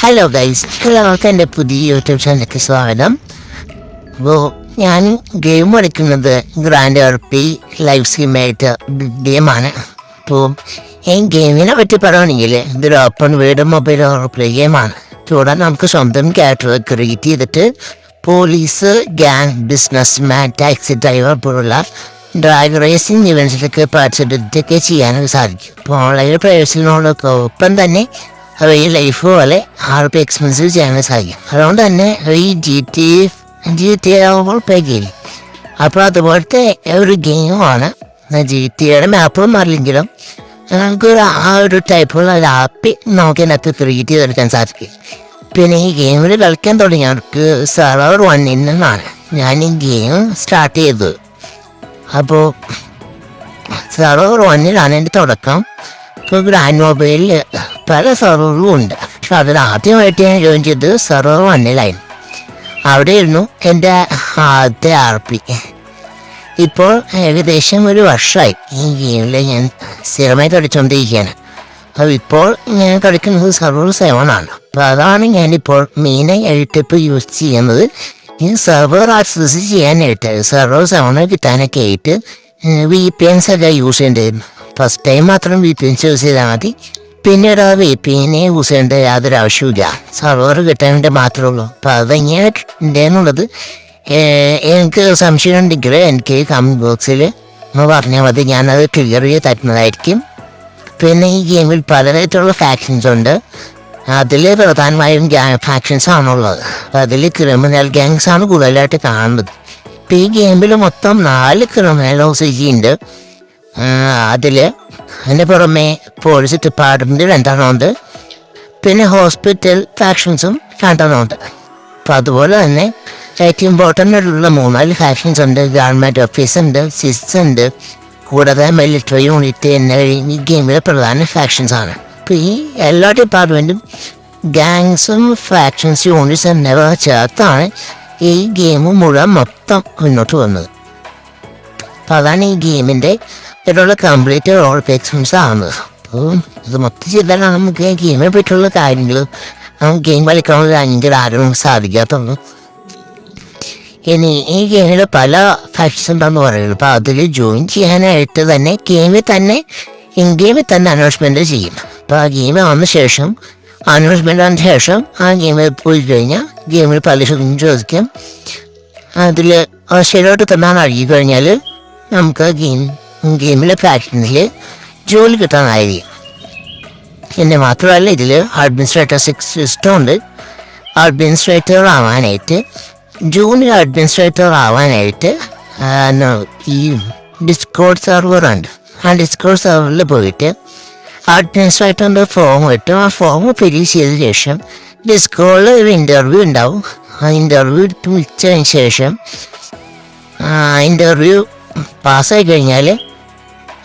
Hello guys എല്ലാവർക്കും എന്റെ പുതിയ യൂട്യൂബ് ചാനലിലേക്ക് സ്വാഗതം. അപ്പോൾ ഞാൻ ഗെയിം കളിക്കുന്നത് ഗ്രാൻഡ് ആർപ്പി ലൈവ് സ്കീമായിട്ട് ഗെയിമാണ് അപ്പോൾ ഈ ഗെയിമിനെ പറ്റി പറയുകയാണെങ്കിൽ ഇതൊരു ഓപ്പൺ വീട് മൊബൈൽ പ്ലേ ഗെയിമാണ് കൂടാതെ നമുക്ക് സ്വന്തം ക്യാരക്ടർ ക്രിയേറ്റ് ചെയ്തിട്ട് police gang business man taxi driver പോലുള്ള ഡ്രൈവ് റേസിംഗ് ഇവൻസിലൊക്കെ പാർട്ടിസിപ്പേറ്റ് ഒക്കെ ചെയ്യാനൊക്കെ സാധിക്കും. അപ്പോൾ ഓൺലൈൻ പ്രൈവസിനോടൊക്കെ ഒപ്പം തന്നെ. ഈ ലൈഫ് പോലെ ആൾക്ക് എക്സ്പെൻസീവ് ചെയ്യാൻ സാധിക്കും. അതുകൊണ്ട് തന്നെ ഈ ജി ടി ജി ടി ആകുമ്പോൾ പേ ഗെയിം അപ്പോൾ അതുപോലത്തെ ഒരു ഗെയിമാണ് ജി ടിയുടെ മാപ്പും അറിയില്ലെങ്കിലും നമുക്ക് ആ ഒരു ടൈപ്പുള്ള ഒരു ആപ്പ് നമുക്ക് ഇതിനകത്ത് ക്രിയേറ്റ് ചെയ്തെടുക്കാൻ സാധിക്കും. പിന്നെ ഈ ഗെയിമിൽ കളിക്കാൻ തുടങ്ങിയവർക്ക് സെർവർ വണ്ണിൽ നിന്നാണ് ഞാൻ ഈ ഗെയിം സ്റ്റാർട്ട് ചെയ്തത്. അപ്പോൾ സെർവർ വണ്ണിലാണ് എന്റെ തുടക്കം. മൊബൈലിൽ പല സെർവറും ഉണ്ട്. പക്ഷെ അതിൽ ആദ്യമായിട്ട് ഞാൻ ജോയിൻ ചെയ്തത് സെർവർ വണ്ണിലായിരുന്നു അവിടെയായിരുന്നു എന്റെ ആദ്യത്തെ ആർ പി. ഇപ്പോൾ ഏകദേശം ഒരു വർഷമായി ഈ ഗെയിമിൽ ഞാൻ സ്ഥിരമായി കളിച്ചുകൊണ്ടിരിക്കുകയാണ്. അപ്പോൾ ഇപ്പോൾ ഞാൻ കളിക്കുന്നത് സെർവർ സെവൻ ആണ്. അപ്പോൾ അതാണ് ഞാനിപ്പോൾ മെയിനായിട്ട് ഇപ്പോൾ യൂസ് ചെയ്യുന്നത്. ഈ സെർവർ ആക്സസ് ചെയ്യാനായിട്ട് സെർവർ സെവൻ കിട്ടാനൊക്കെ ആയിട്ട് വി പി എൻസ് ഒക്കെ യൂസ് ചെയ്യേണ്ടിയിരുന്നു ഫസ്റ്റ് ടൈം മാത്രം വി പി എൻ യൂസ് ചെയ്താൽ മതി. പിന്നീട് ആ വി പി എന്നെ യൂസ് ചെയ്യേണ്ട യാതൊരു ആവശ്യമില്ല സർവർ കിട്ടാൻ മാത്രമേ ഉള്ളൂ. അപ്പോൾ അതെങ്ങനെ ഉണ്ടെന്നുള്ളത് എനിക്ക് സംശയം ഉണ്ടെങ്കിൽ എനിക്ക് കമന്റ് ബോക്സിൽ ഒന്ന് പറഞ്ഞാൽ മതി. ഞാനത് ക്ലിയർ ചെയ്ത് തരുന്നതായിരിക്കും. പിന്നെ ഈ ഗെയിമിൽ പലതരത്തിലുള്ള ഫാക്ഷൻസ് ഉണ്ട്. അതിൽ പ്രധാനമായും ഫാക്ഷൻസ് ആണുള്ളത്. അതിൽ ക്രിമിനൽ ഗാങ്സ് ആണ് കൂടുതലായിട്ട് കാണുന്നത്. ഇപ്പം ഈ ഗെയിമിൽ മൊത്തം നാല് ക്രിമിനൽ ഓസിജി ഉണ്ട്. അതിൽ അതിന് പുറമെ പോലീസ് ഡിപ്പാർട്ട്മെന്റ് രണ്ടെണ്ണമുണ്ട്. പിന്നെ ഹോസ്പിറ്റൽ ഫാക്ഷൻസും രണ്ടെണ്ണമുണ്ട്. അപ്പം അതുപോലെ തന്നെ ഏറ്റവും ഇമ്പോർട്ടന്റ് ആയിട്ടുള്ള മൂന്നാൽ ഫാക്ഷൻസ് ഉണ്ട്. ഗവൺമെന്റ് ഓഫീസ് ഉണ്ട് സിസ് ഉണ്ട്. കൂടാതെ മിലിറ്ററി യൂണിറ്റ് എന്ന ഈ ഗെയിമിലെ പ്രധാന ഫാക്ഷൻസ് ആണ്. അപ്പോൾ ഈ എല്ലാ ഡിപ്പാർട്ട്മെന്റും ഗാങ്സും ഫാക്ഷൻസ് യൂണിറ്റ്സ് എന്നിവ ചേർത്താണ് ഈ ഗെയിം മുഴുവൻ മൊത്തം മുന്നോട്ട് വന്നത് അപ്പോൾ അതാണ് ഈ ഗെയിമിന്റെ ഇതിലുള്ള കംപ്ലീറ്റ് റോൾ എക്സ്പീരിയൻസ് ആണ്. അപ്പോൾ ഇത് മൊത്തം ചെയ്താലാണ് നമുക്ക് ഗെയിമിനെ പറ്റിയുള്ള കാര്യങ്ങൾ നമുക്ക് ഗെയിം കളിക്കാനുള്ള അഞ്ചിൽ ആരും സാധിക്കാത്തുള്ളൂ ഇനി ഈ ഗെയിമിൽ പല ഫാക്ഷൻ ഉണ്ടെന്ന് പറയുന്നത്. അപ്പോൾ അതിൽ ജോയിൻ ചെയ്യാനായിട്ട് തന്നെ ഗെയിമിൽ തന്നെ ഇൻ ഗെയിമിൽ തന്നെ അനൗൺസ്മെന്റ് ചെയ്യും. അപ്പോൾ ആ ഗെയിം വന്ന ശേഷം അനൗൺസ്മെന്റ് വന്ന ശേഷം ആ ഗെയിമിൽ പോയി കഴിഞ്ഞാൽ ഗെയിമിൽ പല ചോദിക്കും. അതിൽ ശരിയായിട്ട് തന്നെ നൽകി കഴിഞ്ഞാൽ നമുക്ക് ഗെയിം ഗെയിമിലെ ഫാക്ഷനിൽ ജോലി കിട്ടാനായിരിക്കും പിന്നെ മാത്രമല്ല ഇതിൽ അഡ്മിനിസ്ട്രേറ്റർ സിക്സ് സിസ്റ്റം ഉണ്ട്. അഡ്മിനിസ്ട്രേറ്റർ ആവാനായിട്ട് ജൂനിയർ അഡ്മിനിസ്ട്രേറ്റർ ആവാനായിട്ട് ഈ ഡിസ്കോഡ് സെർവർ ഉണ്ട്. ആ ഡിസ്കോഡ് സെർവറിൽ പോയിട്ട് അഡ്മിനിസ്ട്രേറ്ററിന്റെ ഫോം കിട്ടും ആ ഫോം ഫില്ല് ചെയ്ത ശേഷം ഡിസ്കോഡിൽ ഒരു ഇന്റർവ്യൂ ഉണ്ടാവും. ആ ഇന്റർവ്യൂ വിളിച്ചതിന് ശേഷം ഇന്റർവ്യൂ പാസ്സായി കഴിഞ്ഞാൽ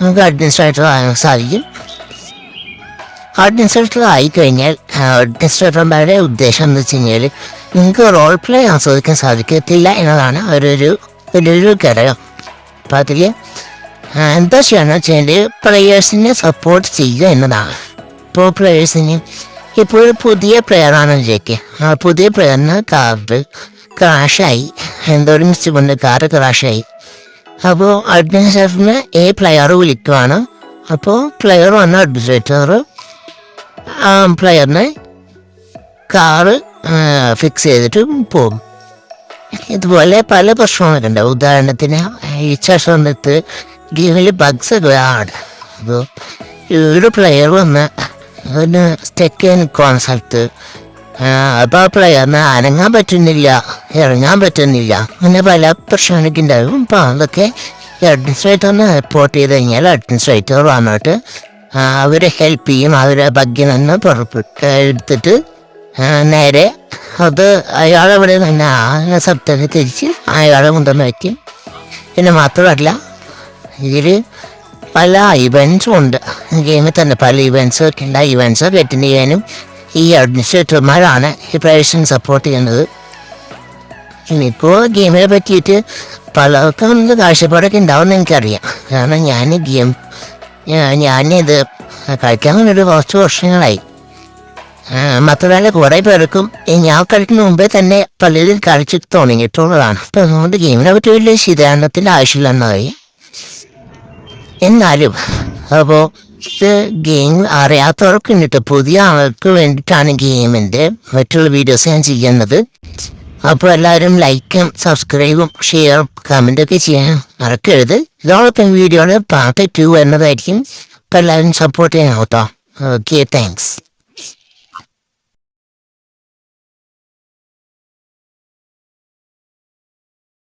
നമുക്ക് അഡ്മിനിസ്ട്രേറ്റർ ആകാൻ സാധിക്കും. അഡ്മിനിസ്ട്രേറ്റർ ആയിക്കഴിഞ്ഞാൽ അഡ്മിനിസ്ട്രേറ്റർമാരുടെ ഉദ്ദേശം എന്ന് വെച്ച് കഴിഞ്ഞാൽ നിങ്ങൾക്ക് റോൾ പ്ലേ ആസ്വദിക്കാൻ സാധിക്കത്തില്ല എന്നതാണ് അവരൊരു വലിയൊരു ഘടകം. അപ്പം അതിൽ എന്താ ചെയ്യണമെന്ന് വെച്ചാൽ പ്ലെയേഴ്സിനെ സപ്പോർട്ട് ചെയ്യുക എന്നതാണ്. ഇപ്പോൾ പ്ലെയേഴ്സിന് ഇപ്പോൾ പുതിയ പ്ലെയറാണെന്ന് വിചാരിക്കുക പുതിയ പ്ലെയറിന് കാർഡ് ക്രാഷായി എന്തോ ഒരു മിസ്റ്റേക്ക് കൊണ്ട് കാറ് ക്രാഷായി അപ്പോൾ അഡ്മിനിസ്ട്രേറ്ററിന് എ പ്ലെയർ വിളിക്കുവാണ്. അപ്പോൾ പ്ലെയർ വന്ന അഡ്മിനിസ്ട്രേറ്റർ പ്ലെയറിനെ കാറ് ഫിക്സ് ചെയ്തിട്ട് പോകും ഇതുപോലെ പല പ്രശ്നങ്ങളൊക്കെ ഉണ്ടാവും ഉദാഹരണത്തിന് ഈ സമയത്ത് ഗെയിമിൽ ബഗ്സ് ആണ്. അപ്പോൾ ഒരു പ്ലെയർ വന്ന് ഒന്ന് സ്റ്റെക്ക് ചെയ്യാൻ സ്ഥലത്ത്. അപ്പോൾ ആ അന്ന് അനങ്ങാൻ പറ്റുന്നില്ല ഇറങ്ങാൻ പറ്റുന്നില്ല. അങ്ങനെ പല പ്രശ്നങ്ങളൊക്കെ ഉണ്ടാവും അപ്പോൾ അതൊക്കെ അഡ്മിനിസ്ട്രേറ്ററിന് റിപ്പോർട്ട് ചെയ്ത് കഴിഞ്ഞാൽ അഡ്മിനിസ്ട്രേറ്റർ വന്നിട്ട് അവരെ ഹെൽപ്പ് ചെയ്യും അവരെ ബഗ്ഗിൽ നിന്ന് പുറപ്പെട്ട് എടുത്തിട്ട് നേരെ അത് അയാളവിടെ തന്നെ ആ സബ്ജക്റ്റ് തിരിച്ച് അയാളെ കൊണ്ടുവന്ന് വയ്ക്കും പിന്നെ മാത്രമല്ല ഇതിൽ പല ഇവൻസും ഉണ്ട്. ഗെയിമിൽ തന്നെ പല ഇവൻസ് ഒക്കെ ഉണ്ട്. ആ ഇവൻസ് അറ്റൻഡ് ചെയ്യാനും ഈ അഡ്മിനിസ്ട്രേറ്റർമാരാണ് ഈ പ്രൈസിന് സപ്പോർട്ട് ചെയ്യുന്നത്. ഇനിയിപ്പോൾ ഗെയിമിനെ പറ്റിയിട്ട് പലർക്കും ഒന്ന് കാഴ്ചപ്പാടൊക്കെ ഉണ്ടാവുമെന്ന് എനിക്കറിയാം. കാരണം ഞാൻ ഗെയിം ഞാനിത് കളിക്കാൻ ഒരു കുറച്ച് വർഷങ്ങളായി. മാത്രമല്ല കുറെ പേർക്കും ഞാൻ കളിക്കുന്ന മുമ്പേ തന്നെ പലരും കളിച്ച് തുടങ്ങിയിട്ടുള്ളതാണ്. അപ്പം അതുകൊണ്ട് ഗെയിമിനെ പറ്റി വലിയ ശിതാരണത്തിന്റെ ആവശ്യമില്ലെന്നായി. എന്നാലും അപ്പോ ഇത് ഗെയിം അറിയാത്തവർക്ക് ഉണ്ട് പുതിയ ആൾക്ക് വേണ്ടിയിട്ടാണ് ഗെയിമിന്റെ മറ്റുള്ള വീഡിയോസ് ഞാൻ ചെയ്യുന്നത്. അപ്പോൾ എല്ലാവരും ലൈക്കും സബ്സ്ക്രൈബും ഷെയറും കമന്റൊക്കെ ചെയ്യാൻ മറക്കരുത്. ഇതോടൊപ്പം വീഡിയോയുടെ പാർട്ട് ടു എന്നതായിരിക്കും. അപ്പോൾ എല്ലാവരും സപ്പോർട്ട് ചെയ്യണം കേട്ടോ. Okay thanks